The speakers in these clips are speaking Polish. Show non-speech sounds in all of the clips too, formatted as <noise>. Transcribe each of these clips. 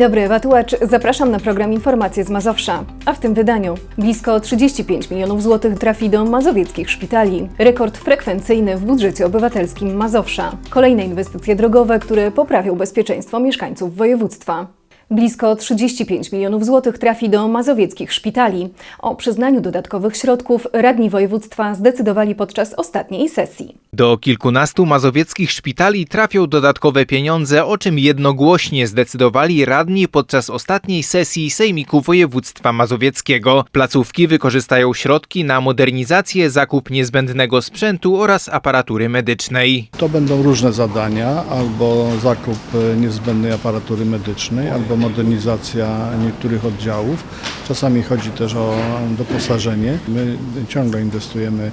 Dobry, Ewa Tułacz. Zapraszam na program Informacje z Mazowsza. A w tym wydaniu blisko 35 milionów złotych trafi do mazowieckich szpitali. Rekord frekwencyjny w budżecie obywatelskim Mazowsza. Kolejne inwestycje drogowe, które poprawią bezpieczeństwo mieszkańców województwa. Blisko 35 milionów złotych trafi do mazowieckich szpitali. O przyznaniu dodatkowych środków radni województwa zdecydowali podczas ostatniej sesji. Do kilkunastu mazowieckich szpitali trafią dodatkowe pieniądze, o czym jednogłośnie zdecydowali radni podczas ostatniej sesji Sejmiku Województwa Mazowieckiego. Placówki wykorzystają środki na modernizację, zakup niezbędnego sprzętu oraz aparatury medycznej. To będą różne zadania, albo zakup niezbędnej aparatury medycznej, albo modernizacja niektórych oddziałów. Czasami chodzi też o doposażenie. My ciągle inwestujemy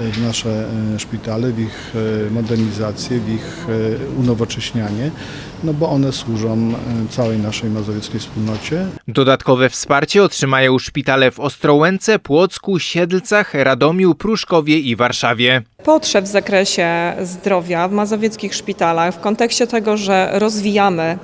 e, w nasze e, szpitale, w ich e, modernizację, w ich unowocześnianie, no bo one służą całej naszej mazowieckiej wspólnocie. Dodatkowe wsparcie otrzymają szpitale w Ostrołęce, Płocku, Siedlcach, Radomiu, Pruszkowie i Warszawie. potrzeb w zakresie zdrowia w mazowieckich szpitalach w kontekście tego, że rozwijamy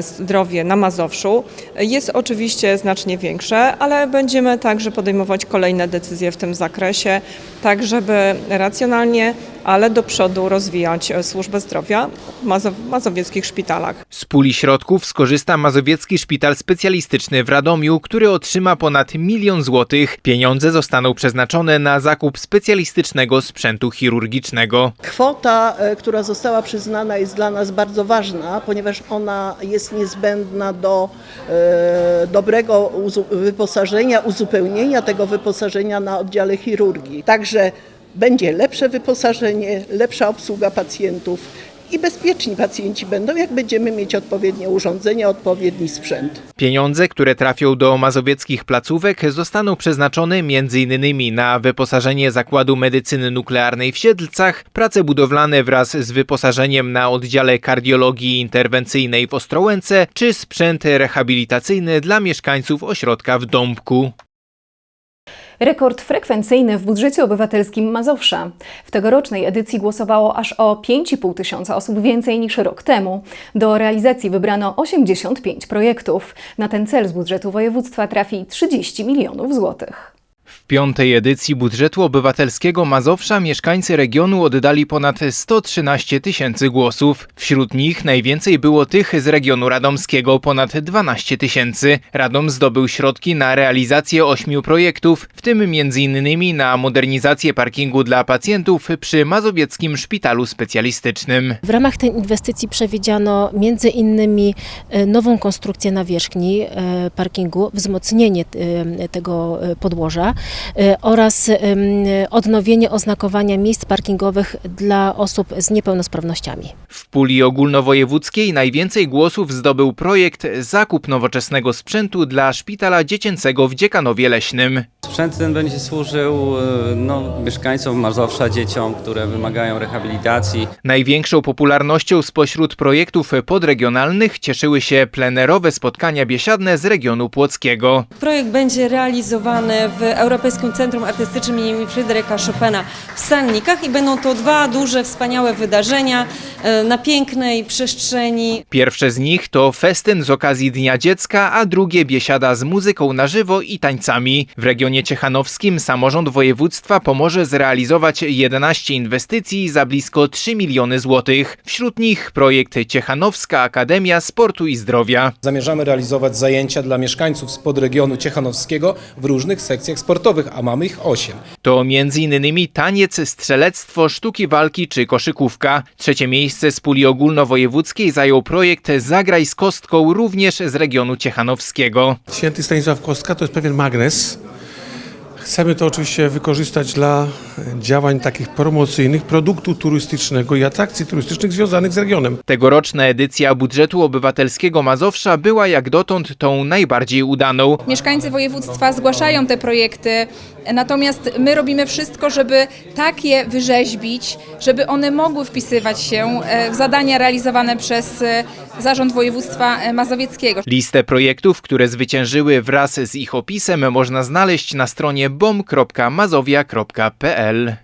zdrowie na Mazowszu. Jest oczywiście znacznie większe, ale będziemy także podejmować kolejne decyzje w tym zakresie, tak żeby racjonalnie, ale do przodu rozwijać e, służbę zdrowia w mazow- mazowieckich szpitalach. Z puli środków skorzysta Mazowiecki Szpital Specjalistyczny w Radomiu, który otrzyma ponad milion złotych. Pieniądze zostaną przeznaczone na zakup specjalistycznego sprzętu chirurgicznego. Kwota, e, która została przyznana jest dla nas bardzo ważna, ponieważ ona jest niezbędna do e, dobrego uzu- wyposażenia, uzupełnienia tego wyposażenia na oddziale chirurgii. Także będzie lepsze wyposażenie, lepsza obsługa pacjentów i bezpieczni pacjenci będą, jak będziemy mieć odpowiednie urządzenia, odpowiedni sprzęt. Pieniądze, które trafią do mazowieckich placówek, zostaną przeznaczone m.in. na wyposażenie Zakładu Medycyny Nuklearnej w Siedlcach, prace budowlane wraz z wyposażeniem na oddziale kardiologii interwencyjnej w Ostrołęce, czy sprzęt rehabilitacyjny dla mieszkańców ośrodka w Dąbku. Rekord frekwencyjny w budżecie obywatelskim Mazowsza. W tegorocznej edycji głosowało aż o 5,5 tysiąca osób więcej niż rok temu. Do realizacji wybrano 85 projektów. Na ten cel z budżetu województwa trafi 30 milionów złotych. Piątej edycji budżetu obywatelskiego Mazowsza mieszkańcy regionu oddali ponad 113 tysięcy głosów. Wśród nich najwięcej było tych z regionu radomskiego, ponad 12 tysięcy. Radom zdobył środki na realizację ośmiu projektów, w tym m.in. na modernizację parkingu dla pacjentów przy Mazowieckim Szpitalu Specjalistycznym. W ramach tej inwestycji przewidziano innymi e, nową konstrukcję nawierzchni e, parkingu, wzmocnienie e, tego podłoża oraz em, odnowienie oznakowania miejsc parkingowych dla osób z niepełnosprawnościami. W puli ogólnowojewódzkiej najwięcej głosów zdobył projekt Zakup nowoczesnego sprzętu dla Szpitala Dziecięcego w Dziekanowie Leśnym. Sprzęt ten będzie służył e, no, mieszkańcom Mazowsza, dzieciom, które wymagają rehabilitacji. Największą popularnością spośród projektów podregionalnych cieszyły się plenerowe spotkania biesiadne z regionu płockiego. Projekt będzie realizowany w Europejskim Centrum Artystycznym im. Fryderyka Chopina w Sannikach i będą to dwa duże, wspaniałe wydarzenia e, na pięknej przestrzeni. Pierwsze z nich to festyn z okazji Dnia Dziecka, a drugie biesiada z muzyką na żywo i tańcami. W regionie ciechanowskim samorząd województwa pomoże zrealizować 11 inwestycji za blisko 3 miliony złotych. Wśród nich projekt Ciechanowska Akademia Sportu i Zdrowia. Zamierzamy realizować zajęcia dla mieszkańców z podregionu ciechanowskiego w różnych sekcjach sportowych, a mamy ich 8. To m.in. taniec, strzelectwo, sztuki walki czy koszykówka. Trzecie miejsce z puli ogólnowojewódzkiej zajął projekt Zagraj z kostką również z regionu ciechanowskiego. Święty Stanisław Kostka to jest pewien magnes. Chcemy to oczywiście wykorzystać dla działań takich promocyjnych, produktu turystycznego i atrakcji turystycznych związanych z regionem. Tegoroczna edycja budżetu obywatelskiego Mazowsza była jak dotąd tą najbardziej udaną. Mieszkańcy województwa zgłaszają te projekty, natomiast my robimy wszystko, żeby tak je wyrzeźbić, żeby one mogły wpisywać się e, w zadania realizowane przez e, Zarząd Województwa e, Mazowieckiego. Listę projektów, które zwyciężyły wraz z ich opisem można znaleźć na stronie bom.mazowia.pl.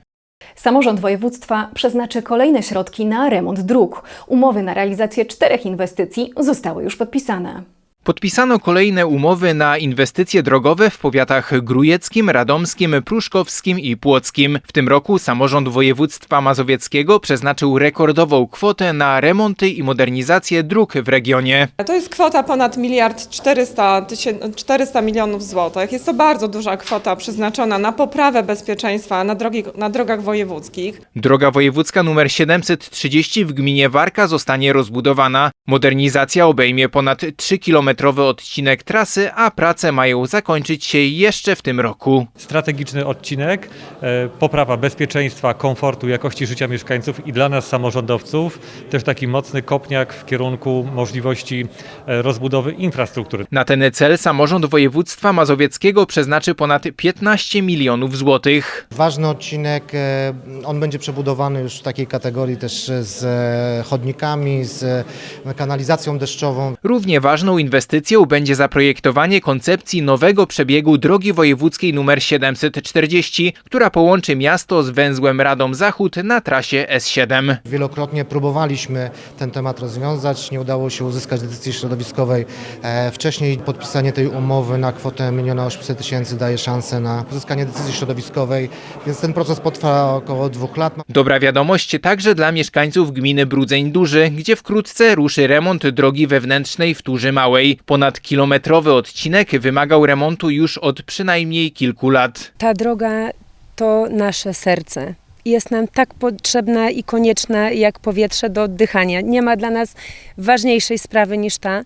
Samorząd województwa przeznaczy kolejne środki na remont dróg. Umowy na realizację czterech inwestycji zostały już podpisane. Podpisano kolejne umowy na inwestycje drogowe w powiatach grujeckim, radomskim, pruszkowskim i płockim. W tym roku samorząd województwa mazowieckiego przeznaczył rekordową kwotę na remonty i modernizację dróg w regionie. To jest kwota ponad miliard 400, tysię- 400 milionów złotych. Jest to bardzo duża kwota przeznaczona na poprawę bezpieczeństwa na, drogi, na drogach wojewódzkich. Droga wojewódzka nr 730 w gminie Warka zostanie rozbudowana. Modernizacja obejmie ponad 3-kilometrowy odcinek trasy, a prace mają zakończyć się jeszcze w tym roku. strategiczny odcinek, e, poprawa bezpieczeństwa, komfortu, jakości życia mieszkańców i dla nas samorządowców też taki mocny kopniak w kierunku możliwości e, rozbudowy infrastruktury. Na ten cel samorząd województwa mazowieckiego przeznaczy ponad 15 milionów złotych. Ważny odcinek, e, on będzie przebudowany już w takiej kategorii też z chodnikami, z kanalizacją deszczową. Równie ważną inwestycją będzie zaprojektowanie koncepcji nowego przebiegu drogi wojewódzkiej nr 740, która połączy miasto z węzłem Radom Zachód na trasie S7. Wielokrotnie próbowaliśmy ten temat rozwiązać, nie udało się uzyskać decyzji środowiskowej. E, Wcześniej podpisanie tej umowy na kwotę 1 800 tysięcy daje szansę na uzyskanie decyzji środowiskowej, więc ten proces potrwa około dwóch lat. Dobra wiadomość także dla mieszkańców gminy Brudzeń Duży, gdzie wkrótce ruszy remont drogi wewnętrznej w Turzy Małej. Ponad kilometrowy odcinek wymagał remontu już od przynajmniej kilku lat. Ta droga to nasze serce. Jest nam tak potrzebna i konieczna jak powietrze do oddychania. Nie ma dla nas ważniejszej sprawy niż ta.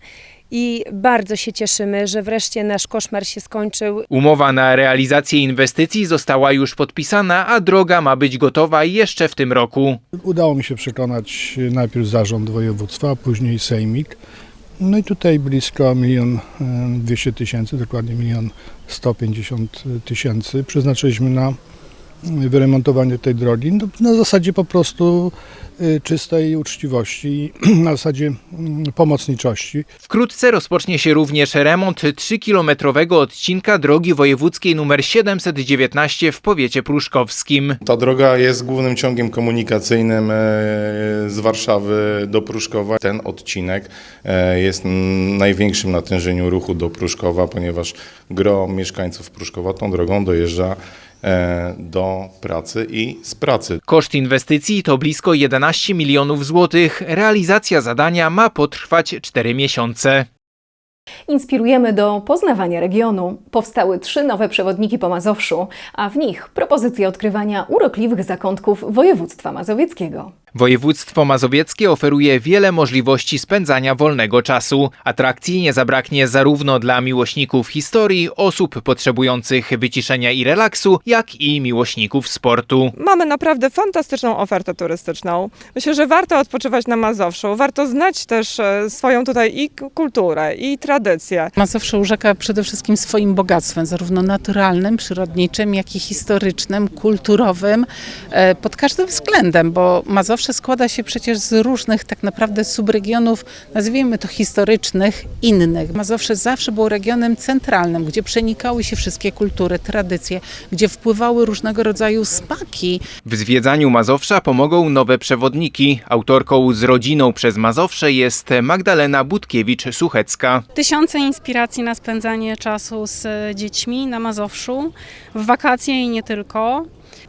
I bardzo się cieszymy, że wreszcie nasz koszmar się skończył. Umowa na realizację inwestycji została już podpisana, a droga ma być gotowa jeszcze w tym roku. Udało mi się przekonać najpierw zarząd województwa, a później sejmik. No i tutaj blisko milion dwieście tysięcy, dokładnie milion 150 tysięcy przeznaczyliśmy na wyremontowanie tej drogi. No, na zasadzie po prostu y, czystej uczciwości, <clears throat> na zasadzie mm, pomocniczości. Wkrótce rozpocznie się również remont 3-kilometrowego odcinka drogi wojewódzkiej nr 719 w powiecie pruszkowskim. Ta droga jest głównym ciągiem komunikacyjnym e, z Warszawy do Pruszkowa. Ten odcinek e, jest największym natężeniu ruchu do Pruszkowa, ponieważ gro mieszkańców Pruszkowa tą drogą dojeżdża do pracy i z pracy. Koszt inwestycji to blisko 11 milionów złotych. Realizacja zadania ma potrwać 4 miesiące. Inspirujemy do poznawania regionu. Powstały trzy nowe przewodniki po Mazowszu, a w nich propozycje odkrywania urokliwych zakątków województwa mazowieckiego. Województwo mazowieckie oferuje wiele możliwości spędzania wolnego czasu. Atrakcji nie zabraknie zarówno dla miłośników historii, osób potrzebujących wyciszenia i relaksu, jak i miłośników sportu. Mamy naprawdę fantastyczną ofertę turystyczną. Myślę, że warto odpoczywać na Mazowszu, warto znać też e, swoją tutaj i kulturę, i tradycję. Mazowsze urzeka przede wszystkim swoim bogactwem, zarówno naturalnym, przyrodniczym, jak i historycznym, kulturowym, e, pod każdym względem, bo Mazowsze składa się przecież z różnych tak naprawdę subregionów, nazwijmy to historycznych, innych. Mazowsze zawsze było regionem centralnym, gdzie przenikały się wszystkie kultury, tradycje, gdzie wpływały różnego rodzaju smaki, W zwiedzaniu Mazowsza pomogą nowe przewodniki. Autorką z rodziną przez Mazowsze jest Magdalena Budkiewicz-Suchecka. Tysiące inspiracji na spędzanie czasu z dziećmi na Mazowszu, w wakacje i nie tylko.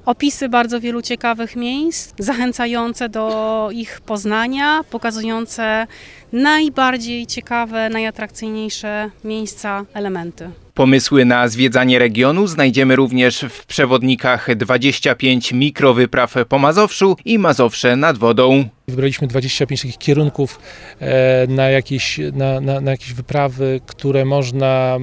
Opisy bardzo wielu ciekawych miejsc, zachęcające do ich poznania, pokazujące najbardziej ciekawe, najatrakcyjniejsze miejsca, elementy. Pomysły na zwiedzanie regionu znajdziemy również w przewodnikach 25 mikrowypraw po Mazowszu i Mazowsze nad wodą. Wybraliśmy 25 takich kierunków e, na jakieś, na, na, na jakieś wyprawy, które można.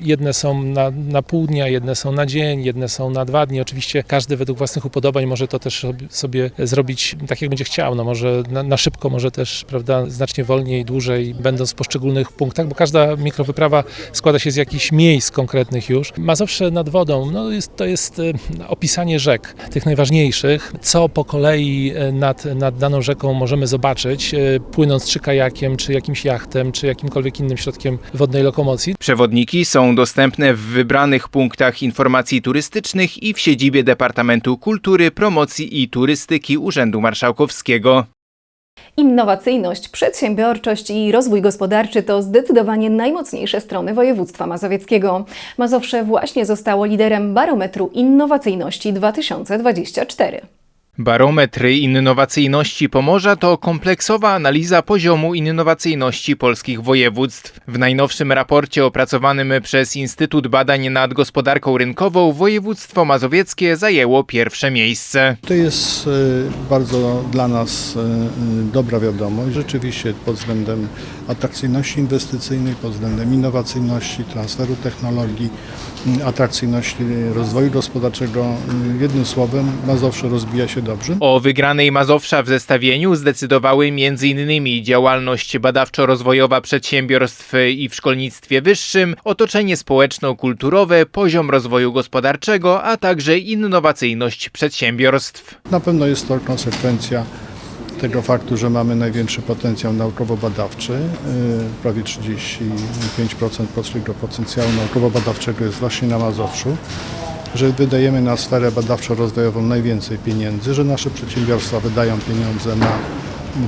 Jedne są na, na pół dnia, jedne są na dzień, jedne są na dwa dni. Oczywiście każdy według własnych upodobań może to też sobie- zrobić tak, jak będzie chciał. No może na, na szybko, może też prawda, znacznie wolniej, dłużej, będąc w poszczególnych punktach, bo każda mikrowyprawa składa się z jakichś miejsc konkretnych już. Mazowsze nad wodą, no jest, to jest e, opisanie rzek, tych najważniejszych, co po kolei e, nad, nad daną rzeką możemy zobaczyć, e, płynąc czy kajakiem, czy jakimś jachtem, czy jakimkolwiek innym środkiem wodnej lokomocji. Przewodniki są Są dostępne w wybranych punktach informacji turystycznych i w siedzibie Departamentu Kultury, Promocji i Turystyki Urzędu Marszałkowskiego. Innowacyjność, przedsiębiorczość i rozwój gospodarczy to zdecydowanie najmocniejsze strony województwa mazowieckiego. Mazowsze właśnie zostało liderem barometru innowacyjności 2024. Barometr innowacyjności Pomorza to kompleksowa analiza poziomu innowacyjności polskich województw. W najnowszym raporcie opracowanym przez Instytut Badań nad Gospodarką Rynkową województwo mazowieckie zajęło pierwsze miejsce. To jest e, bardzo dla nas e, e, dobra wiadomość. Rzeczywiście pod względem atrakcyjności inwestycyjnej, pod względem innowacyjności, transferu technologii, m, atrakcyjności rozwoju gospodarczego. Jednym słowem Mazowsze rozbija się dobrze. O wygranej Mazowsza w zestawieniu zdecydowały m.in. działalność badawczo-rozwojowa przedsiębiorstw i w szkolnictwie wyższym, otoczenie społeczno-kulturowe, poziom rozwoju gospodarczego, a także innowacyjność przedsiębiorstw. Na pewno jest to konsekwencja tego faktu, że mamy największy potencjał naukowo-badawczy. Yy, Prawie 35% polskiego potencjału naukowo-badawczego jest właśnie na Mazowszu. Że wydajemy na sferę badawczo-rozwojową najwięcej pieniędzy, że nasze przedsiębiorstwa wydają pieniądze na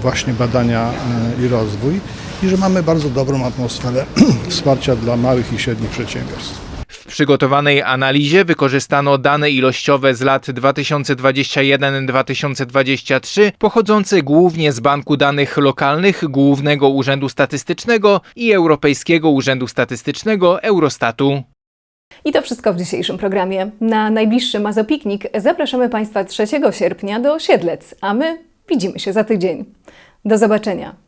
właśnie badania yy, i rozwój i że mamy bardzo dobrą atmosferę <clears throat> wsparcia dla małych i średnich przedsiębiorstw. Przygotowanej analizie wykorzystano dane ilościowe z lat 2021-2023, pochodzące głównie z Banku Danych Lokalnych, Głównego Urzędu Statystycznego i Europejskiego Urzędu Statystycznego Eurostatu. I to wszystko w dzisiejszym programie. Na najbliższy Mazopiknik zapraszamy Państwa 3 sierpnia do Siedlec, a my widzimy się za tydzień. Do zobaczenia.